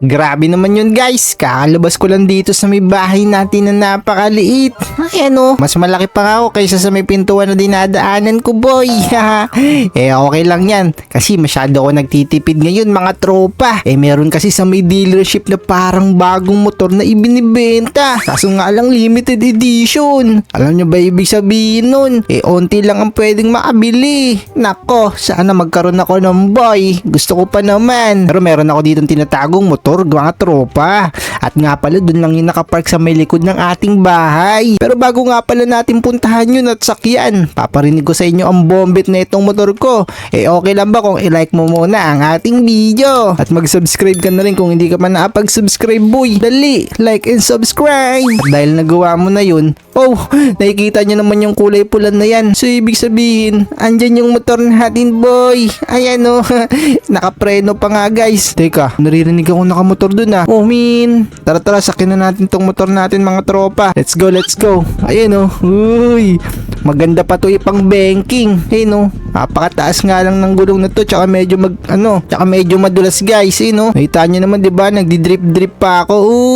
Grabe naman yun guys, kakalabas ko lang dito sa may bahay natin na napakaliit. Ay ano, mas malaki pa ako kaysa sa may pintuan na dinadaanan ko boy. eh okay lang yan, kasi masyado ako nagtitipid ngayon mga tropa. Eh meron kasi sa may dealership na parang bagong motor na ibinibenta. Kaso nga lang limited edition. Alam nyo ba ibig sabihin nun? Eh onti lang ang pwedeng makabili. Nako, sana magkaroon ako ng boy. Gusto ko pa naman. Pero meron ako dito tinatagong motor mga tropa. At nga pala dun lang yung nakapark sa may likod ng ating bahay. Pero bago nga pala natin puntahan yun at sakyan, paparinig ko sa inyo ang bombit na itong motor ko. Eh okay lang ba kung i-like mo muna ang ating video? At mag-subscribe ka na rin kung hindi ka pa nakapag-subscribe boy. Dali, like and subscribe. At dahil nagawa mo na yun, oh, nakikita nyo naman yung kulay pula na yan. So ibig sabihin, andyan yung motor natin boy. Ayan oh, nakapreno pa nga guys. Teka, naririnig ako nakamotor dun ah. Oh min, tara tara sakin na natin tong motor natin mga tropa. Let's go, let's go. Ayan oh, uy. Maganda pa to ipang banking. Hey no, napakataas nga lang ng gulong na to tsaka medyo mag ano, tsaka medyo madulas guys, eh no. Nakita nyo naman 'di ba, nagdi-drip drip pa ako.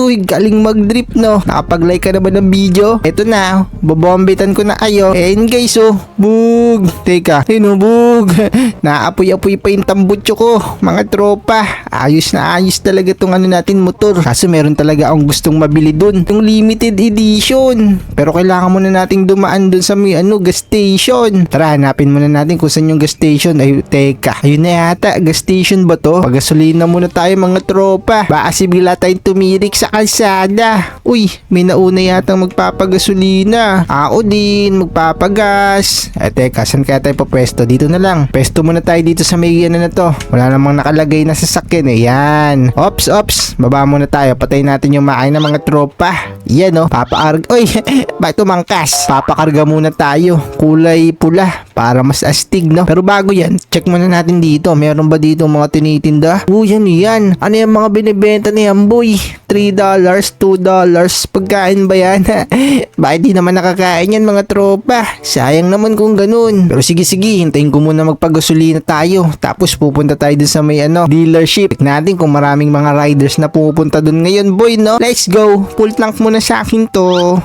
Uy, galing mag-drip no. Nakapag-like ka naman ng video. Eto na, bobombitan ko na kayo. Eh yun, guys oh, bug. Teka, hey no, bug. Naapoy-apoy pa yung tambutso ko, mga tropa. Ayos na ayos talaga tong ano natin motor. Kaso meron talaga akong gustong mabili dun. Yung limited edition. Pero kailangan muna nating dumaan dun sa may ano, gas station. Tara, hanapin muna natin kung saan yung gas station. Ay, teka. Ayun na yata, gas station ba to? Pagasolina muna tayo mga tropa. Baka si bigla tayong tumirik sa kalsada. Uy, may nauna yata magpapagasolina. Ako din, magpapagas. Eh, teka, saan kaya tayo papwesto? Dito na lang. Pwesto muna tayo dito sa may ano na to. Wala namang nakalagay na sasakyan eh. Yan. Ops, ops. Baba muna tayo. Patayin natin yung makain ng mga tropa. Yan oh. Papakarga. Uy, bakit tumangkas? Papakarga muna tayo. Kulay pula. Para mas astig, no? Pero bago yan, check muna natin dito. Meron ba dito mga tinitinda? Oh, yan, yan. Ano yung mga binibenta ni boy? $3, $2. Pagkain ba yan? Bakit di naman nakakain yan mga tropa? Sayang naman kung ganun. Pero sige, sige. Hintayin ko muna magpagasolina tayo. Tapos pupunta tayo dun sa may ano, dealership. Check natin kung maraming mga riders na pupunta dun ngayon, boy, no? Let's go. Full tank muna sa akin to.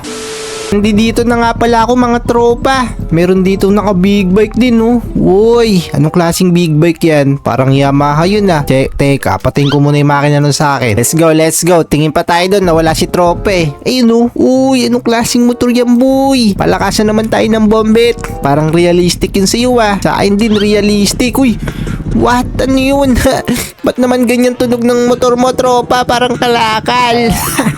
Hindi dito na nga pala ako mga tropa. Meron dito naka big bike din oh. Uy, anong klaseng big bike yan? Parang Yamaha yun ah. Te teka, patingin ko muna yung makina nun sa akin. Let's go, let's go. Tingin pa tayo doon na wala si tropa eh. Ayun oh. Uy, anong klaseng motor yan boy? Palakasan naman tayo ng bombet. Parang realistic yun sa iyo ah. Sa akin din realistic. Uy, What? Ano yun? Ba't naman ganyan tunog ng motor mo, tropa? Parang kalakal.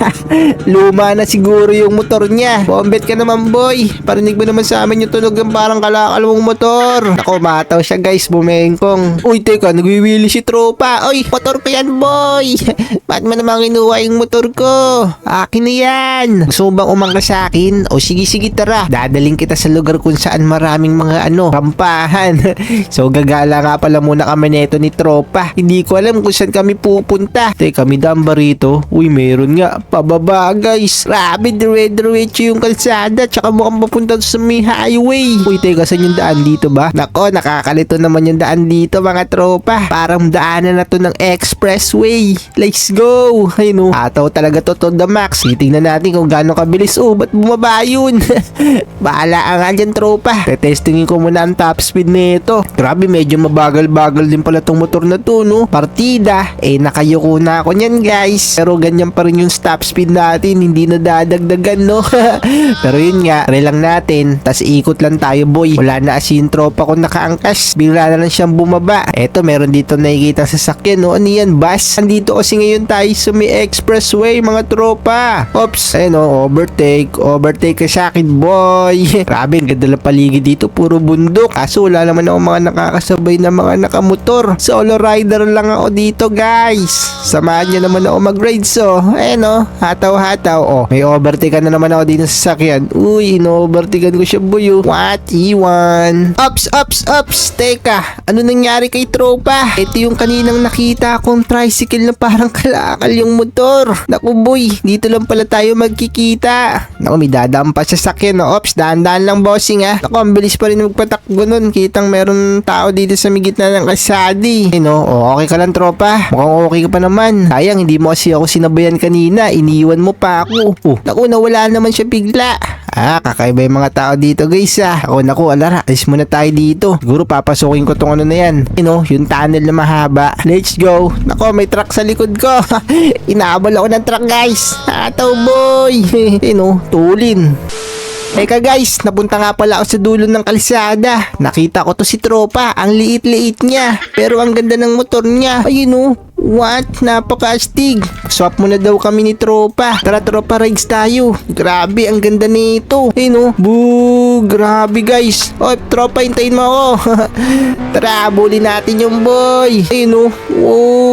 Luma na siguro yung motor niya. Bombet ka naman, boy. Parinig mo naman sa amin yung tunog ng parang kalakal mong motor. Ako, mataw siya, guys. Bumengkong. Uy, teka. Nagwiwili si tropa. Uy, motor ko yan, boy. Ba't mo naman kinuha yung motor ko? Akin na yan. Gusto mo bang umangka sa akin? O sige, sige, tara. Dadaling kita sa lugar kung saan maraming mga ano, rampahan. so, gagala nga pala muna kami neto ni tropa. Hindi ko alam kung saan kami pupunta. Teka, may daan ba rito? Uy, meron nga. Pababa, guys. Grabe, dire-diretso yung kalsada. Tsaka mukhang papunta sa may highway. Uy, teka, saan yung daan dito ba? Nako, nakakalito naman yung daan dito, mga tropa. Parang daanan na to ng expressway. Let's go. Ayun, oh. Ataw talaga to to the max. Titingnan natin kung gaano kabilis. Oh, ba't bumaba yun? Bahala ang andyan, tropa. Tetestingin ko muna ang top speed nito. Grabe, medyo mabagal-bagal din pala tong motor na to, no? Partida. Eh, nakayuko na ako niyan, guys. Pero ganyan pa rin yung stop speed natin. Hindi na dadagdagan, no? Pero yun nga, re lang natin. Tas ikot lang tayo, boy. Wala na kasi yung tropa ko nakaangkas. Bigla na lang siyang bumaba. Eto, meron dito nakikita sa sakyan, no? Ano yan, bus? Andito kasi ngayon tayo sa may expressway, mga tropa. Oops. Ayun, no? Overtake. Overtake ka sa akin, boy. Grabe, ang ganda ng paligid dito. Puro bundok. Kaso wala naman ako mga nakakasabay na mga nakamotor. Solo rider lang ako dito, guys. Samahan niyo naman ako mag-ride, so. Ayun, no? Hataw-hataw. Oh, may overtake na naman ako dito sa sasakyan. Uy, inovertigan ko siya boy. oh. What? Iwan. Ups, ups, ups. Teka, ano nangyari kay tropa? Ito yung kaninang nakita kong tricycle na parang kalakal yung motor. Naku boy, dito lang pala tayo magkikita. Naku, may dadaan pa sa sakyan. No? Ops, dahan-dahan lang bossing ah. Naku, ang bilis pa rin magpatakbo nun. Kitang meron tao dito sa may gitna ng kasadi. Eh no, oh, okay ka lang tropa. Mukhang okay ka pa naman. Sayang, hindi mo kasi ako sinabayan kanina. Iniwan mo pa ako. Oh, naku, nawala naman siya bigla. Ah, kakaiba yung mga tao dito guys ah. Ako naku, alara, alis muna tayo dito. Siguro papasukin ko tong ano na yan. You know, yung tunnel na mahaba. Let's go. Nako, may truck sa likod ko. Inaabol ako ng truck guys. Ataw boy. you know, tulin. Eka guys, napunta nga pala ako sa dulo ng kalsada. Nakita ko to si Tropa, ang liit-liit niya. Pero ang ganda ng motor niya. Ayun oh, What? Napaka-astig. Swap mo na daw kami ni Tropa. Tara Tropa rides tayo. Grabe, ang ganda nito. Ayun oh. Boo, grabe guys. Oh, Tropa, hintayin mo ako. Tara, bully natin yung boy. Ayun oh.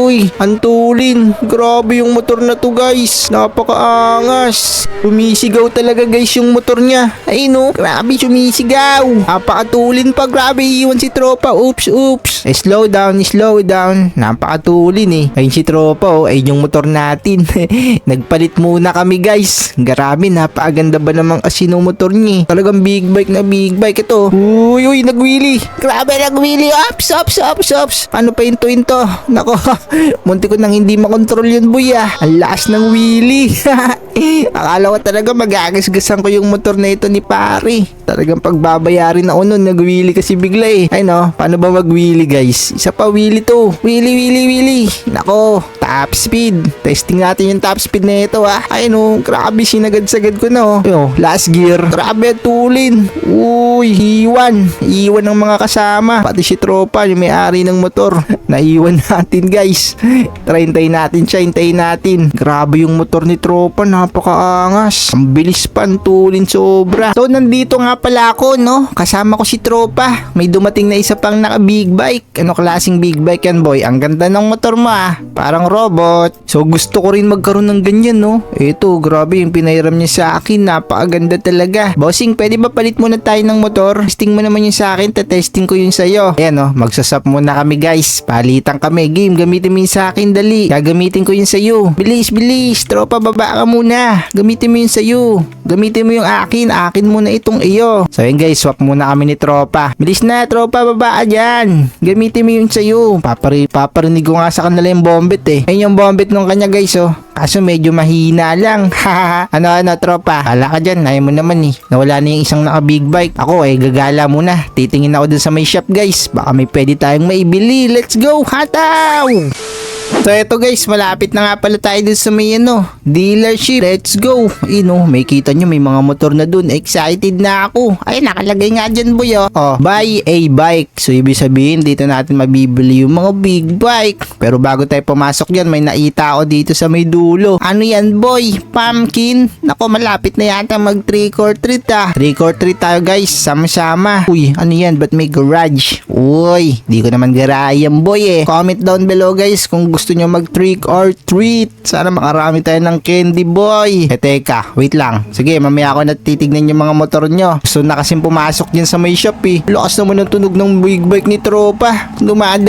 Uy, antulin. Grabe yung motor na to guys. Napakaangas. Sumisigaw talaga guys yung motor niya. Ayun oh. Grabe, sumisigaw. Napakatulin pa. Grabe, iwan si Tropa. Oops, oops. Eh, slow down, slow down. Napakatulin eh. Ayun si Tropa oh. Yung motor natin. Nagpalit muna kami guys. Grabe, napakaganda ba namang asino motor niya eh. Talagang big bike na big bike ito. Uy, uy, nagwili. Grabe, nagwili. Ops, ops, ops, ops. Paano pa into into? Nako, munti ko nang hindi makontrol yun, boy ah. Ang lakas ng wheelie. Akala ko talaga magagasgasan ko yung motor na ito ni pare. Talagang pagbabayarin ako nun, nag-wheelie kasi bigla eh. Ay no, paano ba mag-wheelie guys? Isa pa wheelie to. Wheelie, wheelie, wheelie. Nako, top speed. Testing natin yung top speed na ito ah. Ay no, grabe sinagad-sagad ko na oh. Yo, last gear. Grabe tulin. Uy, iwan. Iwan ng mga kasama. Pati si tropa, yung may-ari ng motor. Naiwan natin guys. Try hintayin natin siya, hintayin natin. Grabe yung motor ni tropa, napakaangas. Ang bilis pa, tulin sobra. So, nandito nga pala ako, no? Kasama ko si tropa. May dumating na isa pang naka big bike. Ano klaseng big bike yan, boy? Ang ganda ng motor mo, ah. Parang robot. So, gusto ko rin magkaroon ng ganyan, no? Ito, grabe yung pinairam niya sa akin. Napakaganda talaga. Bossing, pwede ba palit muna tayo ng motor? Testing mo naman yung sa akin, testing ko yung sa'yo. Ayan, no? Magsasap muna kami, guys. Palitan kami. Game, gamitin mo yung sa akin, dali. Gagamitin ko yung sa'yo. Bilis, bilis. Tropa, baba ka muna. Gamitin mo yung sa'yo. Gamitin mo yung akin. Akin muna itong iyo. So yun guys, swap muna kami ni tropa. Bilis na, tropa, baba ka dyan. Gamitin mo yung sa'yo. Papari, paparinig ko nga sa kanila yung bombet eh. Ayun yung bombet nung kanya guys oh. Kaso medyo mahina lang. ano ano tropa. Hala ka dyan. Ayaw mo naman eh. Nawala na yung isang naka big bike. Ako eh gagala muna. Titingin ako dun sa may shop guys. Baka may pwede tayong maibili. Let's go. Hataw! So eto guys, malapit na nga pala tayo dun sa may ano, dealership. Let's go. Ino, may kita nyo may mga motor na dun. Excited na ako. Ay, nakalagay nga dyan boy oh. oh. Buy a bike. So ibig sabihin, dito natin mabibili yung mga big bike. Pero bago tayo pumasok dyan, may naita ako dito sa may dulo. Ano yan boy? Pumpkin? Nako, malapit na yata mag trick or treat ah. Trick or treat tayo guys, sama-sama. Uy, ano yan? Ba't may garage? Uy, di ko naman garayan boy eh. Comment down below guys kung gusto nyo mag trick or treat. Sana makarami tayo ng candy boy. Eh teka, wait lang. Sige, mamaya ako natitignan yung mga motor nyo. Gusto na kasing pumasok dyan sa may shop eh. Lakas naman ng tunog ng big bike ni tropa. Dumaan.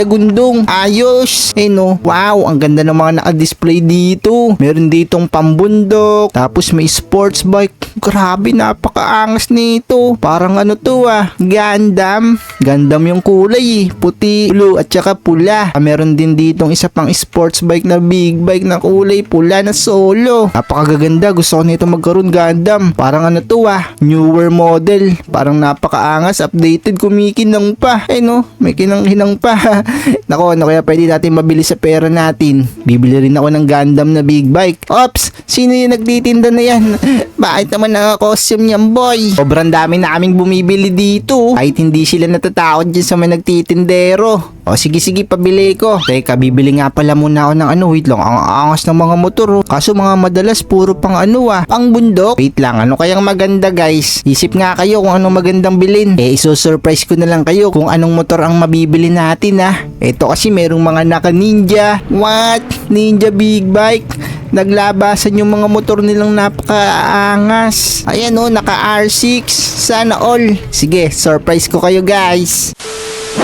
Ayos. Eh no, wow, ang ganda ng mga naka-display dito. Meron ditong pambundok. Tapos may sports bike. Grabe, napakaangas nito. Parang ano to ah, Gundam. Gundam yung kulay eh. Puti, blue at saka pula. Ah, meron din ditong isa pang sports bike na big bike na kulay pula na solo. Napakaganda. Gusto ko nito magkaroon Gundam. Parang ano to ah, newer model. Parang napakaangas, updated, kumikinang pa. Eh no, may kinang-hinang pa. Nako, ano kaya pwede natin mabili sa pera natin? Bibili rin ako ng Gundam na big bike. Ops, sino yung nagtitinda na yan? Bakit naman naka-costume niyan boy? Sobrang dami na aming bumibili dito. Kahit hindi sila natatakot dyan sa mga nagtitindero. O sige sige pabili ko. Teka bibili nga pala muna ako ng ano wait lang ang angas ng mga motor oh. Kaso mga madalas puro pang ano ah pang bundok. Wait lang ano kayang maganda guys. Isip nga kayo kung anong magandang bilin. Eh iso-surprise ko na lang kayo kung anong motor ang mabibili natin ah. Ito kasi merong mga naka ninja. What? Ninja big bike. Naglabasan yung mga motor nilang napakaangas. Ayan oh, naka R6. Sana all. Sige, surprise ko kayo guys.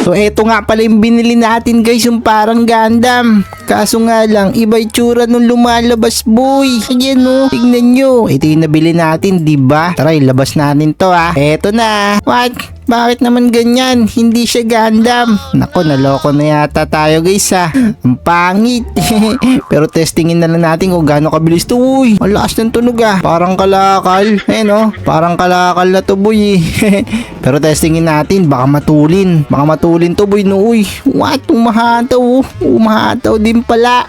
So eto nga pala yung binili natin guys yung parang Gundam. Kaso nga lang, iba itsura nung lumalabas boy. Ayan no, tignan nyo. Ito yung nabili natin, ba? Tara, ilabas natin to ah. Eto na. What? Bakit naman ganyan? Hindi siya Gundam. Nako, naloko na yata tayo guys ha. Ang pangit. Pero testingin na lang natin kung gaano kabilis to. Uy, ang lakas ng tunog ah. Parang kalakal. Ayan oh, parang kalakal na to boy eh. Pero testingin natin, baka matulin. Baka matulin to boy no. Uy, what? Umahataw. oh. Umahataw din pala.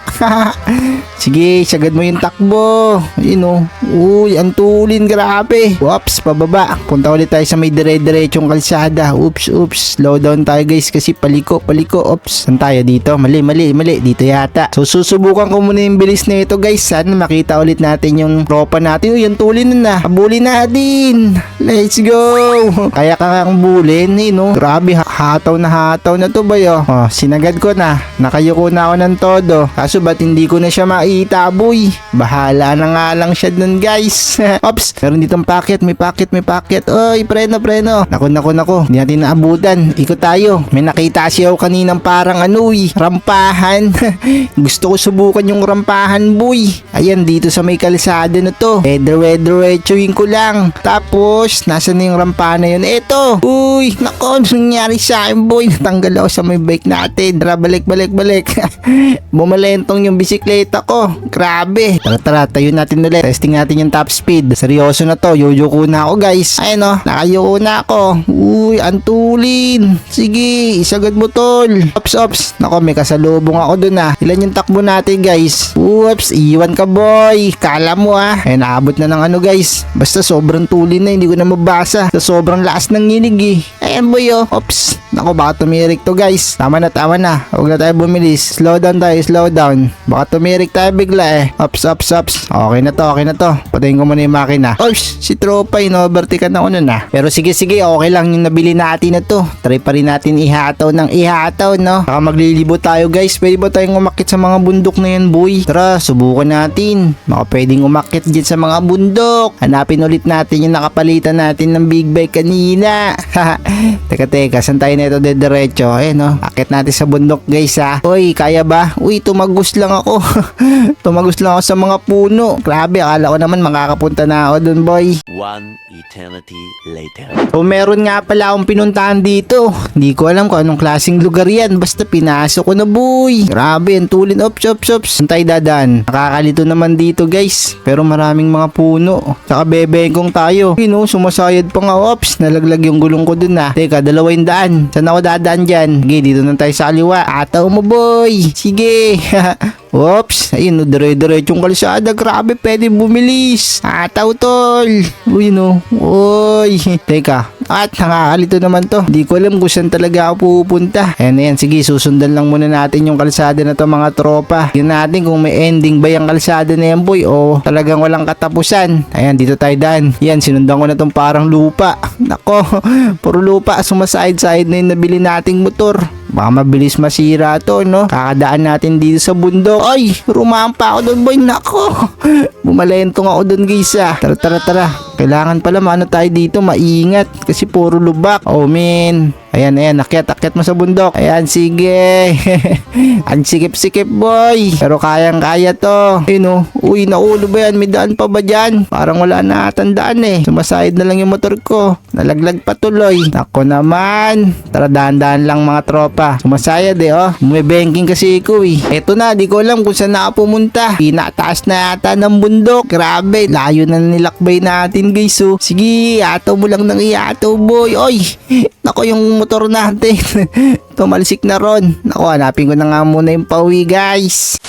Sige, sagad mo yung takbo. Ayun oh. Uy, ang tulin, grabe. Whoops, pababa. Punta ulit tayo sa may dire-diretsong kalsada. Oops, oops. Slow down tayo guys kasi paliko, paliko. Oops, saan tayo dito? Mali, mali, mali. Dito yata. So, susubukan ko muna yung bilis na ito guys. Sana makita ulit natin yung tropa natin. Uy, yung tulin na na. Habulin natin. Let's go. Kaya ka ang bulin, eh, no? Grabe, ha- hataw na hataw na to ba yo? Oh, sinagad ko na. Nakayuko na ako ng todo. Kaso ba't hindi ko na siya makita, boy? Bahala na nga lang siya dun, guys. Ops, meron ditong packet, may packet, may packet. Oy, preno, preno. Nako, nako, nako. Hindi natin naabutan. Ikot tayo. May nakita siya ako kaninang parang ano, eh, rampahan. Gusto ko subukan yung rampahan, boy. Ayan, dito sa may kalsada na to. Weather, weather, weatherwing ko lang. Tapos, nasa na yung rampahan na yun? Eto. Uy, nako, nangyari sa akin, boy? Natanggal ako sa may bike natin. Tara, balik, balik, balik. Bumalentong yung bisikleta ko. Grabe. Tara, tara, tayo natin ulit. Testing natin yung top speed. Seryoso na to. Yuyuko na ako, guys. Ayun, oh. Nakayuko na ako. Uy, antulin. Sige, isagad mo, tol. Ops, ops. Nako, may kasalubong ako dun, ah. Ilan yung takbo natin, guys? Oops, iwan ka, boy. Kala mo, ah. Eh, naabot na ng ano, guys. Basta sobrang tulin na, hindi ko na mabasa. Sa sobrang lakas ng nginig, eh. Ayan, boy, oh. Ops. Nako, baka tumirik to, guys. Tama na, tama na. Huwag na tayo bumilis. Slow down tayo, slow down. Baka tumirik tayo bigla, eh. Ops, ops, ops. Okay na to, okay na to. Patayin ko muna yung makina. Ops, si tropa, inovertikan ako nun, ah. Pero sige, sige, okay lang yung nabili natin na to. Try pa rin natin ihataw ng ihataw, no? Baka maglilibot tayo, guys. Pwede ba tayong umakit sa mga bundok na yan, boy? Tara, subukan natin. Baka pwedeng umakit dyan sa mga bundok. Hanapin ulit natin yung nakapalitan natin ng big bike kanina. teka, teka, saan tayo nito de diretso? Eh, no? Akit natin sa bundok, guys, ha? Uy, kaya ba? Uy, tumagos lang ako. tumagos lang ako sa mga puno. Grabe, akala ko naman makakapunta na ako dun, boy. One eternity later. O meron nga pala akong pinuntahan dito. Hindi ko alam kung anong klaseng lugar yan. Basta pinasok ko na boy. Grabe, ang tulin. Ops, ops, ops. Saan tayo dadaan? Nakakalito naman dito guys. Pero maraming mga puno. Saka bebengkong tayo. You know, sumasayad pa nga. Ops, nalaglag yung gulong ko dun ah. Teka, dalawa yung daan. Saan ako dadaan dyan? Sige, dito na tayo sa kaliwa. Ataw mo boy. Sige. Oops, ayun no, dire-diretsong kalsada. Grabe, pwede bumilis. Ataw, tol. Uy, no. Uy. Teka, at nakakalito naman to. Di ko alam kung saan talaga ako pupunta. Ayan, ayan. Sige, susundan lang muna natin yung kalsada na to mga tropa. Tingnan natin kung may ending ba yung kalsada na yan, boy. O talagang walang katapusan. Ayan, dito tayo daan. Yan, sinundan ko na tong parang lupa. Nako, puro lupa. Sumaside-side na yung nabili nating motor. Baka mabilis masira to, no? Kakadaan natin dito sa bundok. Ay, rumampa ako doon, boy. Nako. Bumalentong ako doon, guys, ah. Tara, tara, tara. Kailangan pala maano tayo dito, maingat. Kasi puro lubak. Oh, man. Ayan, ayan. Akyat, akyat mo sa bundok. Ayan, sige. Ang sikip-sikip, boy. Pero kayang-kaya to. Ayun, oh. Uy, naulo ba yan? May daan pa ba dyan? Parang wala na atandaan eh. Sumasayad na lang yung motor ko. Nalaglag pa tuloy. Nako naman. Tara, dahan-dahan lang mga tropa. Sumasayad eh, oh. May banking kasi ko eh. Eto na, di ko alam kung saan na ako pumunta. Pinataas na yata ng bundok. Grabe, layo na nilakbay natin guys, oh. Sige, ataw mo lang ng iataw, boy. Oy, nako yung motor natin. Tumalsik na ron. Nako, hanapin ko na nga muna yung pauwi, guys.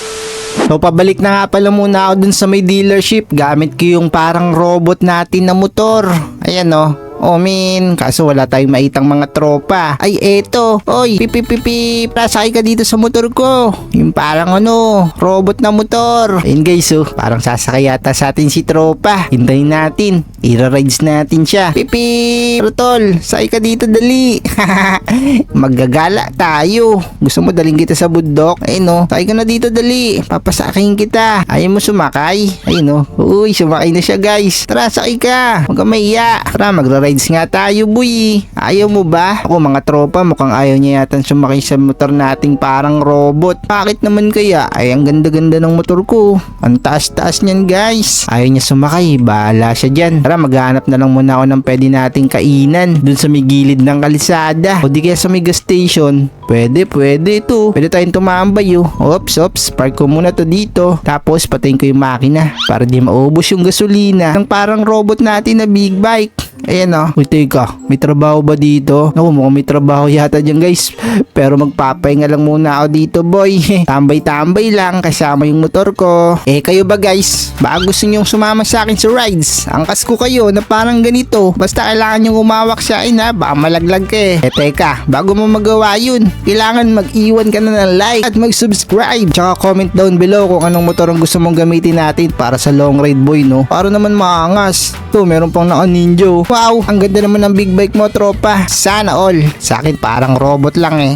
So pabalik na nga pala muna ako dun sa may dealership gamit ko yung parang robot natin na motor. Ayan oh. Oh min, kaso wala tayong maitang mga tropa. Ay eto, oy, pipipipi, pasakay ka dito sa motor ko. Yung parang ano, robot na motor. Ayun guys, oh, parang sasakay yata sa atin si tropa. Hintayin natin, ira-rides natin siya. Pipi, tol, sakay ka dito dali. Maggagala tayo. Gusto mo daling kita sa bundok? Ayun no, sakay ka na dito dali. Papasakayin kita. Ayaw mo sumakay? Ayun no, uy, sumakay na siya guys. Tara, sakay ka. Huwag ka maiya. Tara, magra-rides nga tayo, boy. Ayaw mo ba? Ako, mga tropa, mukhang ayaw niya yata sumakay sa motor nating parang robot. Bakit naman kaya? Ay, ang ganda-ganda ng motor ko. Ang taas-taas niyan, guys. Ayaw niya sumakay. Bahala siya dyan. Tara, maghanap na lang muna ako ng pwede nating kainan. Dun sa may gilid ng kalisada. O di kaya sa may gas station. Pwede, pwede ito. Pwede tayong tumambay, oh. Ops, ops. Park ko muna to dito. Tapos, patayin ko yung makina. Para di maubos yung gasolina. Ng parang robot natin na big bike. Ayan oh. Uy, teka. May trabaho ba dito? Naku, mukhang may trabaho yata dyan guys. Pero magpapahinga lang muna ako dito boy. Tambay-tambay lang kasama yung motor ko. Eh kayo ba guys? Baka gusto nyong sumama sa akin sa rides? Angkas ko kayo na parang ganito. Basta kailangan nyong umawak sa akin ha. Baka malaglag ka eh. Eh teka, bago mo magawa yun, kailangan mag-iwan ka na ng like at mag-subscribe. Tsaka comment down below kung anong motor ang gusto mong gamitin natin para sa long ride boy no. Para naman maangas. To, meron pang naka ninja. Wow, ang ganda naman ng big bike mo tropa. Sana all. Sa akin parang robot lang eh.